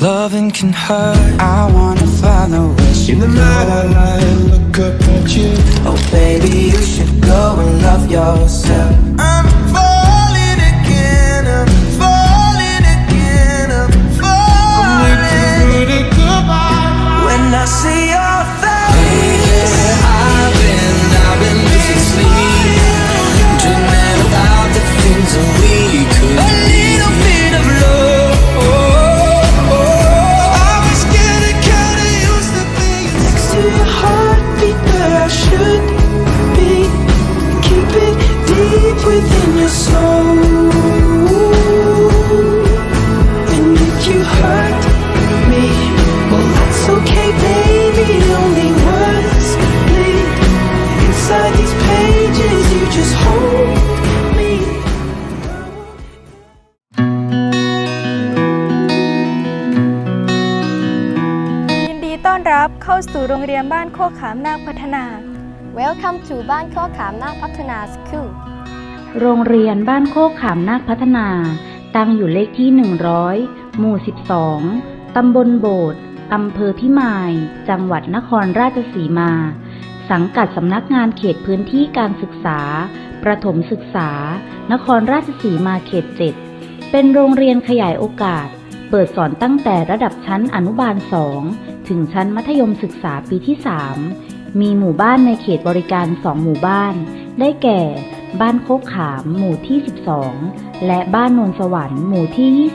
Loving can hurt. I wanna follow where In the night I lie and look up at you Oh, baby, you should go and love yourself. สู่โรงเรียนบ้านโคกขามนาคพัฒนา Welcome to บ้านโคกขามนาคพัฒนา School โรงเรียนบ้านโคกขามนาคพัฒนา ตั้งอยู่เลขที่ 100 หมู่ 12 ตำบลโบสถ์อำเภอพิมาย จังหวัดนครราชสีมา สังกัดสำนักงานเขตพื้นที่การศึกษา ประถมศึกษา นครราชสีมาเขต 7 เป็นโรงเรียนขยายโอกาส เปิดสอนตั้งแต่ระดับชั้นอนุบาล 2 ถึงชั้นมัธยมศึกษาปีที่ 3 มีหมู่บ้านในเขตบริการ 2 หมู่บ้าน ได้แก่ บ้านโคกขามหมู่ที่ 12 และบ้านนนสวรรค์หมู่ที่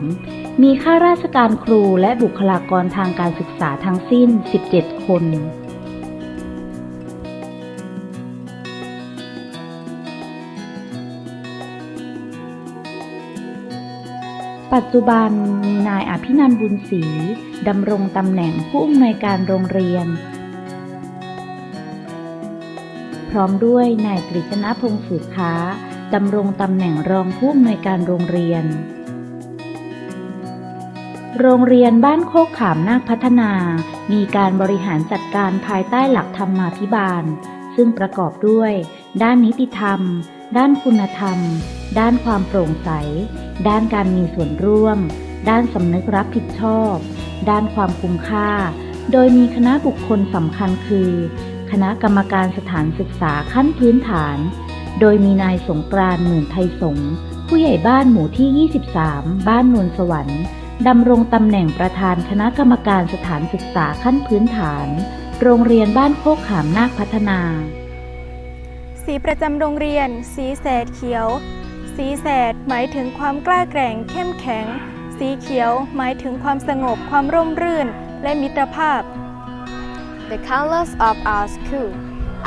23 มีข้าราชการครูและบุคลากรทางการศึกษาทั้งสิ้น 17 คน ปัจจุบันมีนายอภินันบุญศรีดำรงตำแหน่งผู้อำนวยการโรงเรียน พร้อมด้วยนายกฤษณพงศ์สืบค้าดำรงตำแหน่งรองผู้อำนวยการโรงเรียน โรงเรียนบ้านโคกขามนาคพัฒนา มีการบริหารจัดการภายใต้หลักธรรมาภิบาล ซึ่งประกอบด้วย ด้านนิติธรรม ด้านคุณธรรม ด้านความโปร่งใส ด้านการมีส่วนร่วม ด้านสำนึกรับผิดชอบ ด้านความคุ้มค่า โดยมีคณะบุคคลสำคัญคือ คณะกรรมการสถานศึกษาขั้นพื้นฐาน โดยมีนายสงกรานหมื่นไทยสงผู้ใหญ่บ้านหมู่ที่ 23 บ้านนวลสวรรค์ดำรงตำแหน่งประธานคณะกรรมการสถานศึกษาขั้นพื้นฐาน โรงเรียนบ้านโคกขามนาคพัฒนา สีประจำโรงเรียน สีแสดเขียว สีแสดหมายถึงความกล้าแกร่ง เข้มแข็ง สีเขียวหมายถึงความสงบ ความร่มรื่น และมิตรภาพ The colors of our school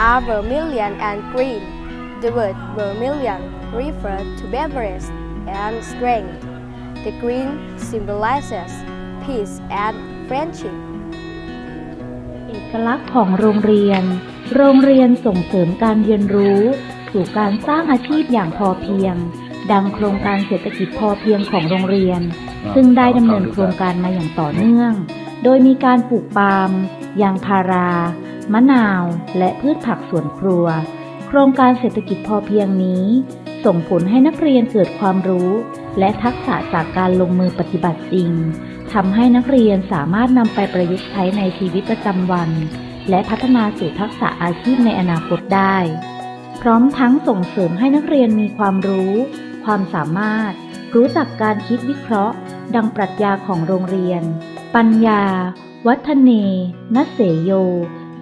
are vermilion and green. The word vermilion refers to bravery and strength. The green symbolizes peace and friendship. เอกลักษณ์ของโรงเรียน โรงเรียนส่งเสริมการเรียนรู้ สู่การสร้างอาชีพอย่างพอเพียง ดังโครงการเศรษฐกิจพอเพียงของโรงเรียน ซึ่งได้ดำเนินโครงการมาอย่างต่อเนื่อง โดยมีการปลูกปาล์มยางพารา มะนาว และพืชผักสวนครัว โครงการเศรษฐกิจพอเพียงนี้ ส่งผลให้นักเรียนเกิดความรู้ และทักษะจากการลงมือปฏิบัติจริงทำให้นักเรียนสามารถนำไปประยุกต์ใช้ในชีวิตประจำวัน และพัฒนาสู่ทักษะอาชีพในอนาคตได้ พร้อมทั้งส่งเสริมให้นักเรียนมีความรู้ ความสามารถ รู้จักการคิดวิเคราะห์ ดังปรัชญาของโรงเรียน ปัญญา วัฒเนนเสโย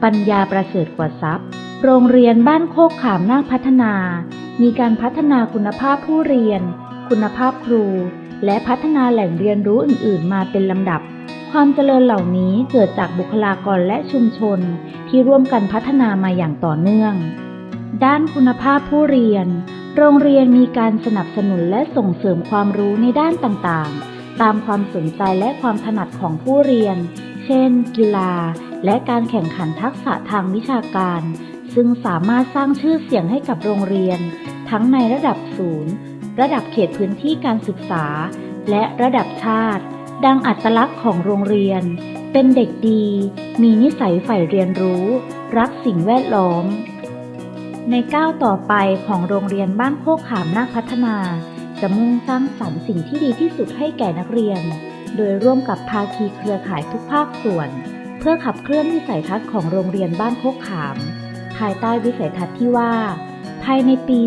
ปัญญาประเสริฐกว่าทรัพย์ โรงเรียนบ้านโคกขามนาคพัฒนา มีการพัฒนาคุณภาพผู้เรียน คุณภาพครู และพัฒนาแหล่งเรียนรู้อื่น ๆ มาเป็นลำดับ ความเจริญเหล่านี้เกิดจากบุคลากรและชุมชนที่ร่วมกันพัฒนามาอย่างต่อเนื่อง ด้านคุณภาพผู้เรียน โรงเรียนมีการสนับสนุนและส่งเสริมความรู้ในด้านต่างๆ ตามความสนใจและความถนัดของผู้เรียน เช่น กีฬา และการแข่งขันทักษะทางวิชาการ ซึ่งสามารถสร้างชื่อเสียงให้กับโรงเรียน ทั้งในระดับศูนย์ ระดับเขตพื้นที่การศึกษา และระดับชาติ ดังอัตลักษณ์ของโรงเรียน เป็นเด็กดี มีนิสัยใฝ่เรียนรู้ รักสิ่งแวดล้อม ในก้าวต่อไปของโรงเรียนบ้านโคกขามนาคพัฒนา จะมุ่งสร้างสรรค์สิ่งที่ดีที่สุดให้แก่นักเรียน โดยร่วมกับภาคีเครือข่ายทุกภาคส่วน เพื่อขับเคลื่อนวิสัยทัศน์ของโรงเรียนบ้านโคกขาม ภายใต้วิสัยทัศน์ที่ว่า ภายในปี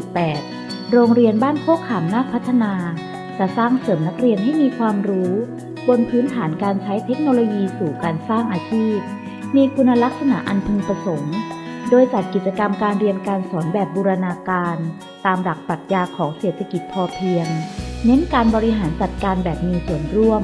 2568 โรงเรียนบ้านโคกขามนาคพัฒนา จะสร้างเสริมนักเรียนให้มีความรู้ บนพื้นฐานการใช้เทคโนโลยีสู่การสร้างอาชีพ มีคุณลักษณะอันพึงประสงค์ โดยจัดกิจกรรมการเรียนการสอนแบบบูรณาการ ตามหลักปรัชญาของเศรษฐกิจพอเพียง เน้นการบริหารจัดการแบบมีส่วนร่วม